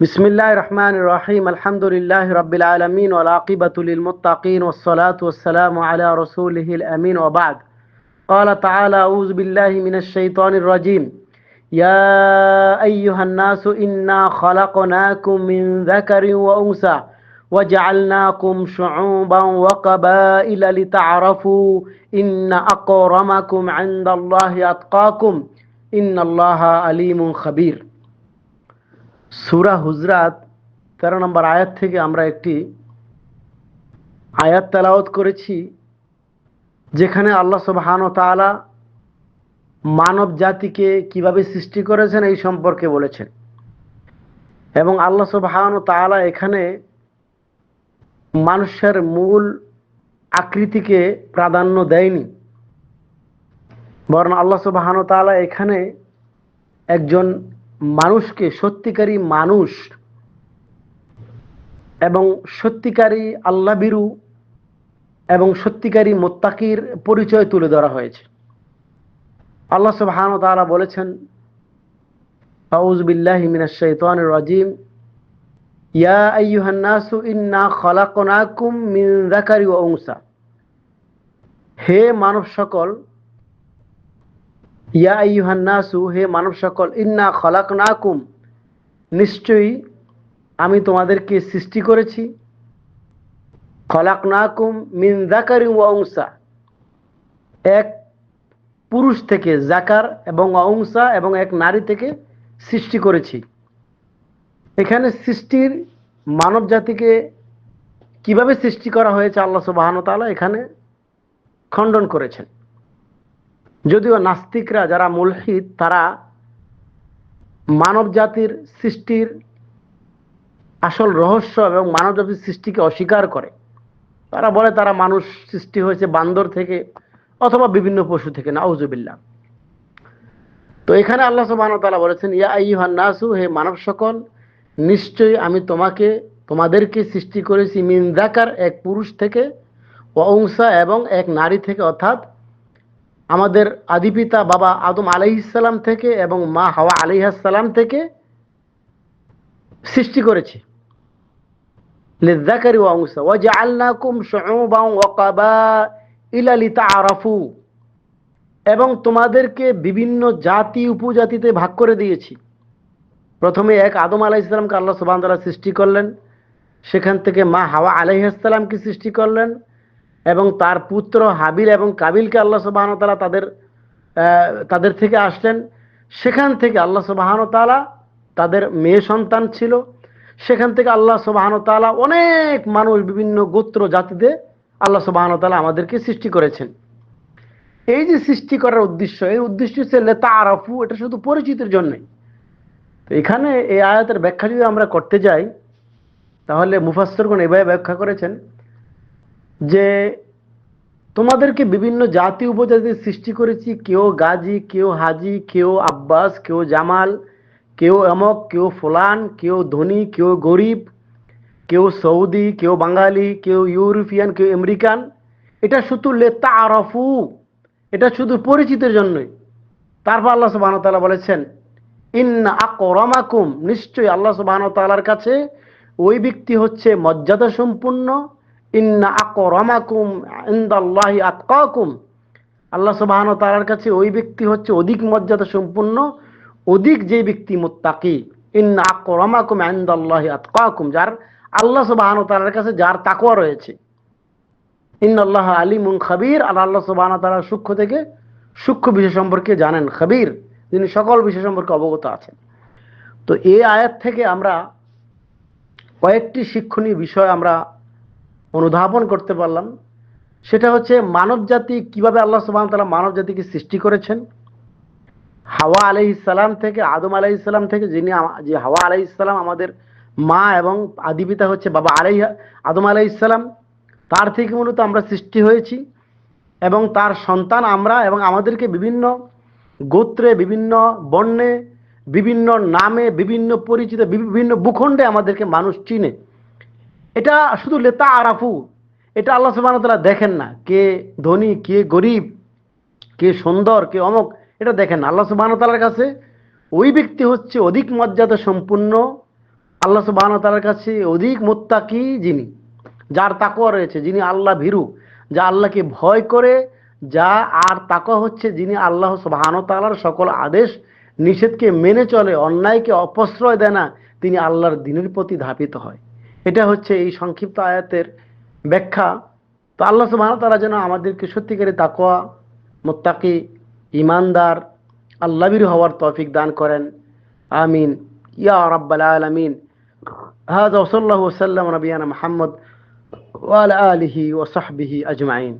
بسم الله الرحمن الرحيم. الحمد لله رب العالمين والعاقبة للمتقين والصلاة والسلام على رسوله الأمين. وبعد قال تعالى أعوذ بالله من الشيطان الرجيم. يا أيها الناس إنا خلقناكم من ذكر وأنثى وجعلناكم شعوبا وقبائل لتعرفوا إن أكرمكم عند الله أتقاكم. إن الله عليم خبير. সুরা হুজরাত তেরো নম্বর আয়াত থেকে আমরা একটি আয়াত তেলাওয়াত করেছি, যেখানে আল্লাহ সুবহান তাআলা মানব জাতিকে কীভাবে সৃষ্টি করেছেন এই সম্পর্কে বলেছেন। এবং আল্লাহ সুবহান তাআলা এখানে মানুষের মূল আকৃতিকে প্রাধান্য দেয়নি। বরং আল্লাহ সুবহান তাআলা এখানে একজন মানুষকে সত্যিকারী মানুষ এবং সত্যিকারী আল্লাহ বিরু এবং সত্যিকারী মোত্তাকির পরিচয় তুলে ধরা হয়েছে। আল্লাহ সুবহান তাআলা বলেছেন রাজিম। ইয়া হে মানব সকল ইয়া আইয়ুহান নাসু হে মানব সকল ইন্না খলাকনাকুম। নিশ্চয়ই আমি তোমাদেরকে সৃষ্টি করেছি। খলাকনাকুম মিন জাকারি ওয়া এক পুরুষ থেকে জাকার এবং অংসা এবং এক নারী থেকে সৃষ্টি করেছি। এখানে সৃষ্টির মানব জাতিকে কীভাবে সৃষ্টি করা হয়েছে, আল্লাহ সুবাহন তাআলা এখানে খণ্ডন করেছেন। যদিও নাস্তিকরা যারা মুলহিদ, তারা মানব জাতির সৃষ্টির আসল রহস্য এবং মানব জাতির সৃষ্টিকে অস্বীকার করে। তারা বলে তারা মানুষ সৃষ্টি হয়েছে বান্দর থেকে অথবা বিভিন্ন পশু থেকে নাউজুবিল্লা তো এখানে আল্লাহ সুবাহতালা বলেছেন, ইয়া আইহান নাসু, হে মানব সকল, নিশ্চয়ই আমি তোমাকে, তোমাদেরকে সৃষ্টি করেছি মিন্দাকার এক পুরুষ থেকে অংসা এবং এক নারী থেকে, অর্থাৎ আমাদের আদিপিতা বাবা আদম আলাইসাল্লাম থেকে এবং মা হাওয়া আলাইহাসাল্লাম থেকে সৃষ্টি করেছে। লিজাকারি অংশ ও যে আল্লাকুম ইলা লিতা আরাফু এবং তোমাদেরকে বিভিন্ন জাতি উপজাতিতে ভাগ করে দিয়েছি। প্রথমে এক আদম আলাইসাল্লামকে আল্লাহ সুবাহ সৃষ্টি করলেন। সেখান থেকে মা হাওয়া আলাইহাসাল্লামকে সৃষ্টি করলেন। এবং তার পুত্র হাবিল এবং কাবিলকে আল্লাহ সুবাহন তালা তাদের তাদের থেকে আসলেন। সেখান থেকে আল্লাহ সুবাহন তালা তাদের মেয়ে সন্তান ছিল। সেখান থেকে আল্লাহ সুবাহন তালা অনেক মানুষ, বিভিন্ন গোত্র, জাতিতে আল্লাহ সুবাহন তালা আমাদেরকে সৃষ্টি করেছেন। এই যে সৃষ্টি করার উদ্দেশ্য, এই উদ্দেশ্য হচ্ছে লেতা আরাফু এটা শুধু পরিচিতির জন্যই। তো এখানে এই আয়াতের ব্যাখ্যা যদি আমরা করতে যাই, তাহলে মুফাস্তরগণ এভাবে ব্যাখ্যা করেছেন যে তোমাদেরকে বিভিন্ন জাতি উপজাতি সৃষ্টি করেছি, কেউ গাজী, কেউ হাজি, কেউ আব্বাস, কেউ জামাল, কেউ এমক কেউ ফোলান, কেউ ধনী, কেউ গরিব, কেউ সৌদি, কেউ বাঙালি, কেউ ইউরোপিয়ান, কেউ আমেরিকান। এটা শুধু লেতা আরফু এটা শুধু পরিচিতের জন্যই। তারপর আল্লাহ সুবাহ তালা বলেছেন, ইন্না আকরমাকুম। নিশ্চয়ই আল্লাহ সুবাহ তালার কাছে ওই ব্যক্তি হচ্ছে মর্যাদা সম্পূর্ণ ইন্না আকরমাকুম ইন্দাল্লাহি আতকাকুম। আল্লাহ সুবহান তাআলার কাছে ওই ব্যক্তি হচ্ছে অধিক মর্যাদা সম্পূর্ণ অধিক যে ব্যক্তি মুত্তাকি। ইন্না আকরমাকুম ইন্দাল্লাহি আতকাকুম, যার আল্লাহ সুবহান তাআলার কাছে যার তাকওয়া রয়েছে। ইন্নাল্লাহ আলিমুন খাবীর, আর আল্লাহ সুবহান তাআলা সূক্ষ্ম থেকে সূক্ষ্ম বিষয় সম্পর্কে জানেন। খাবীর, যিনি সকল বিষয় সম্পর্কে অবগত আছেন। তো এই আয়াত থেকে আমরা কয়েকটি শিক্ষণীয় বিষয় আমরা অনুধাবন করতে পারলাম। সেটা হচ্ছে মানব জাতি কীভাবে আল্লাহ সুবাহ তালা মানব জাতিকে সৃষ্টি করেছেন? হাওয়া আলহ ইসালাম থেকে, আদম আলাহ ইসলাম থেকে, যিনি যে হাওয়া আলহ ইসলাম আমাদের মা এবং আদিপিতা হচ্ছে বাবা আলাই আদম আলাহ ইসলাম তার থেকে মূলত আমরা সৃষ্টি হয়েছি। এবং তার সন্তান আমরা এবং আমাদেরকে বিভিন্ন গোত্রে, বিভিন্ন বর্ণে, বিভিন্ন নামে, বিভিন্ন পরিচিত, বিভিন্ন ভূখণ্ডে আমাদেরকে মানুষ চিনে। এটা শুধু লেতা আরাফু এটা আল্লাহ সুবাহতাল্লাহ দেখেন না। কে ধনী, কে গরিব, কে সুন্দর, কে অমক, এটা দেখেন না। আল্লাহ সুবাহতালার কাছে ওই ব্যক্তি হচ্ছে অধিক মর্যাদা সম্পূর্ণ আল্লাহ সুবাহন তালার কাছে অধিক মোত্তাকি যিনি, যার তাকওয়া রয়েছে, যিনি আল্লাহ ভীরু, যা আল্লাহকে ভয় করে, যা আর তাকওয়া হচ্ছে যিনি আল্লাহ সুবাহন তালার সকল আদেশ নিষেধকে মেনে চলে, অন্যায়কে অপশ্রয় দেয় না, তিনি আল্লাহর দিনের প্রতি ধাপিত হয়। এটা হচ্ছে এই সংক্ষিপ্ত আয়াতের ব্যাখ্যা তো আল্লাহ সুবাহ তারা যেন আমাদেরকে সত্যিকারে তাকোয়া মোত্তাকি ইমানদার আল্লাবির হওয়ার তৌফিক দান করেন আমিন ইয়া রাব্বাল আলামিন هذا وصلى الله وسلم نبينا محمد وعلى آله وصحبه أجمعين